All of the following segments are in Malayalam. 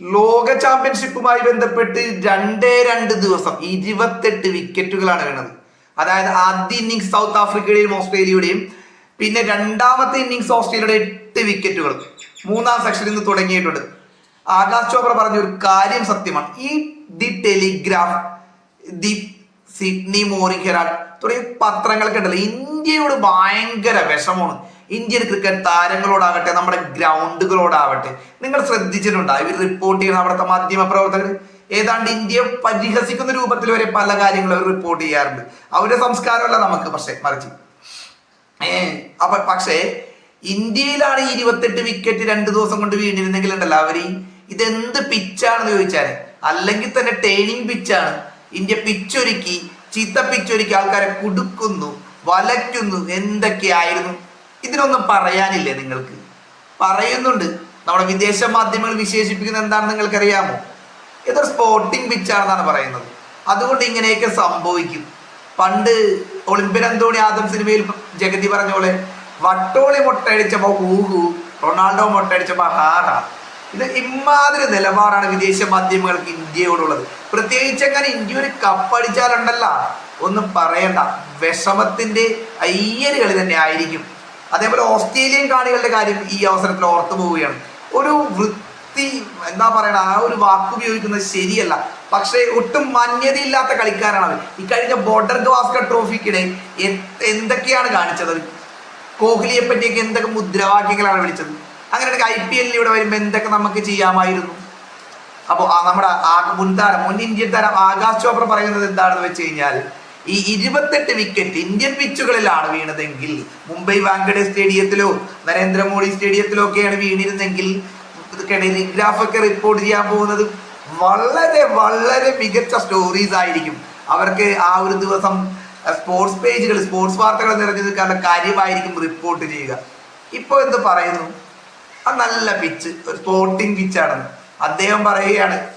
ലോക ചാമ്പ്യൻഷിപ്പുമായി ബന്ധപ്പെട്ട് രണ്ടേ രണ്ട് ദിവസം ഇരുപത്തെട്ട് വിക്കറ്റുകളാണ് വേണത്. അതായത് ആദ്യ ഇന്നിങ്സ് സൗത്ത് ആഫ്രിക്കയുടെയും ഓസ്ട്രേലിയയുടെയും പിന്നെ രണ്ടാമത്തെ ഇന്നിങ്സ് ഓസ്ട്രേലിയയുടെ എട്ട് വിക്കറ്റുകൾ. മൂന്നാം സെക്ഷനിൽ നിന്ന് തുടങ്ങിയിട്ടുണ്ട്. ആകാശ് ചോപ്ര പറഞ്ഞ ഒരു കാര്യം സത്യമാണ്. ഈ the Telegraph the Sydney Morning Herald തുടങ്ങിയ പത്രങ്ങളൊക്കെ ഉണ്ടല്ലോ. ഇന്ത്യയോട് ഭയങ്കര വിഷമമാണ്. ഇന്ത്യൻ ക്രിക്കറ്റ് താരങ്ങളോടാകട്ടെ നമ്മുടെ ഗ്രൗണ്ടുകളോടാവട്ടെ നിങ്ങൾ ശ്രദ്ധിച്ചിട്ടുണ്ടോ? ഇവർ റിപ്പോർട്ട് ചെയ്യുന്ന അവിടുത്തെ മാധ്യമ പ്രവർത്തകർ. ഏതാണ്ട് ഇന്ത്യയെ പരിഹസിക്കുന്ന രൂപത്തിൽ വരെ പല കാര്യങ്ങളും അവർ റിപ്പോർട്ട് ചെയ്യാറുണ്ട്. അവരുടെ സംസ്കാരമല്ല നമുക്ക് പക്ഷേ മറിച്ച്. ഏ അപ്പൊ പക്ഷേ ഇന്ത്യയിലാണ് ഈ ഇരുപത്തെട്ട് വിക്കറ്റ് രണ്ട് ദിവസം കൊണ്ട് വീണിരുന്നെങ്കിൽ ഉണ്ടല്ലോ അവർ ഇതെന്ത് പിച്ചാണെന്ന് ചോദിച്ചാൽ അല്ലെങ്കിൽ തന്നെ ട്രെയിനിങ് പിച്ചാണ് ഇന്ത്യ പിച്ചൊരുക്കി ചീത്ത പിച്ചൊരുക്കി ആൾക്കാരെ കുടുക്കുന്നു വലയ്ക്കുന്നു എന്തൊക്കെയായിരുന്നു? ഇതിനൊന്നും പറയാനില്ലേ നിങ്ങൾക്ക്? പറയുന്നുണ്ട്. നമ്മുടെ വിദേശ മാധ്യമങ്ങൾ വിശേഷിപ്പിക്കുന്ന എന്താണെന്ന് നിങ്ങൾക്കറിയാമോ? ഇതൊരു സ്പോർട്ടിംഗ് പിച്ചാണെന്നാണ് പറയുന്നത്. അതുകൊണ്ട് ഇങ്ങനെയൊക്കെ സംഭവിക്കും. പണ്ട് ഒളിമ്പ്യൻ അന്തോണി ആദം സിനിമയിൽ ജഗതി പറഞ്ഞ പോലെ വട്ടോളി മുട്ടയടിച്ചപ്പോ ഊഹു റൊണാൾഡോ മുട്ടയടിച്ചപ്പോ ഹാഹ ഇത് ഇമാതിരി നിലപാടാണ് വിദേശ മാധ്യമങ്ങൾക്ക് ഇന്ത്യയോടുള്ളത്. പ്രത്യേകിച്ച് അങ്ങനെ ഇന്ത്യ ഒരു കപ്പടിച്ചാലുണ്ടല്ല ഒന്നും പറയണ്ട. വിഷമത്തിന്റെ അയ്യര് കളി തന്നെ ആയിരിക്കും. അതേപോലെ ഓസ്ട്രേലിയൻ കാണികളുടെ കാര്യം ഈ അവസരത്തിൽ ഓർത്തു പോവുകയാണ്. ഒരു വൃത്തി എന്താ പറയണ ആ ഒരു വാക്ക് ഉപയോഗിക്കുന്നത് ശരിയല്ല. പക്ഷേ ഒട്ടും മാന്യതയില്ലാത്ത കളിക്കാരാണ് അവർ ഈ കഴിഞ്ഞ ബോർഡർ ഗവാസ്കർ ട്രോഫിക്കിടെ എന്തൊക്കെയാണ് കാണിച്ചത്? കോഹ്ലിയെ പറ്റിയൊക്കെ എന്തൊക്കെ മുദ്രാവാക്യങ്ങളാണ് വിളിച്ചത്? അങ്ങനെയാണെങ്കിൽ ഐ പി എല്ലിൽ ഇവിടെ വരുമ്പോൾ എന്തൊക്കെ നമുക്ക് ചെയ്യാമായിരുന്നു? അപ്പോൾ നമ്മുടെ ആ മുൻതാരം മുൻ ഇന്ത്യൻ താരം ആകാശ് ചോപ്ര പറയുന്നത് എന്താണെന്ന് വെച്ച് കഴിഞ്ഞാൽ ഈ ഇരുപത്തെട്ട് വിക്കറ്റ് ഇന്ത്യൻ പിച്ചുകളിലാണ് വീണതെങ്കിൽ മുംബൈ വാങ്കഡെ സ്റ്റേഡിയത്തിലോ നരേന്ദ്രമോദി സ്റ്റേഡിയത്തിലോ ഒക്കെയാണ് വീണിരുന്നെങ്കിൽ ഗ്രാഫൊക്കെ റിപ്പോർട്ട് ചെയ്യാൻ പോകുന്നത്. വളരെ വളരെ മികച്ച സ്റ്റോറീസ് ആയിരിക്കും. അവർക്ക് ആ ഒരു ദിവസം സ്പോർട്സ് പേജുകൾ സ്പോർട്സ് വാർത്തകൾ നിറഞ്ഞു നിൽക്കാനുള്ള കാര്യമായിരിക്കും റിപ്പോർട്ട് ചെയ്യുക. ഇപ്പോൾ എന്ത് പറയുന്നു? ആ നല്ല പിച്ച് ഒരു സ്പോർട്ടിംഗ് പിച്ചാണെന്ന് അദ്ദേഹം പറയുകയാണ്.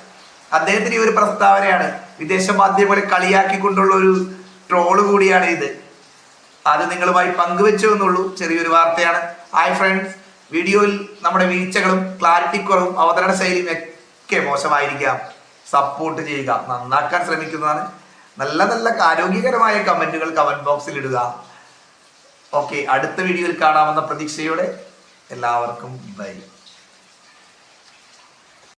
അദ്ദേഹത്തിന് ഈ ഒരു പ്രസ്താവനയാണ്. വിദേശ മാധ്യമങ്ങളെ കളിയാക്കിക്കൊണ്ടുള്ള ഒരു ട്രോൾ കൂടിയാണ് ഇത്. അത് നിങ്ങളുമായി പങ്കുവെച്ചു എന്നുള്ളൂ ചെറിയൊരു വാർത്തയാണ്. ഹായ് ഫ്രണ്ട്സ് വീഡിയോയിൽ നമ്മുടെ വീഴ്ചകളും ക്ലാരിറ്റി കുറവും അവതരണ ശൈലിയും ഒക്കെ മോശമായിരിക്കാം. സപ്പോർട്ട് ചെയ്യുക. നന്നാക്കാൻ ശ്രമിക്കുന്നതാണ്. നല്ല നല്ല ആരോഗ്യകരമായ കമന്റുകൾ കമന്റ് ബോക്സിൽ ഇടുക. ഓക്കെ അടുത്ത വീഡിയോയിൽ കാണാമെന്ന പ്രതീക്ഷയോടെ എല്ലാവർക്കും ബൈ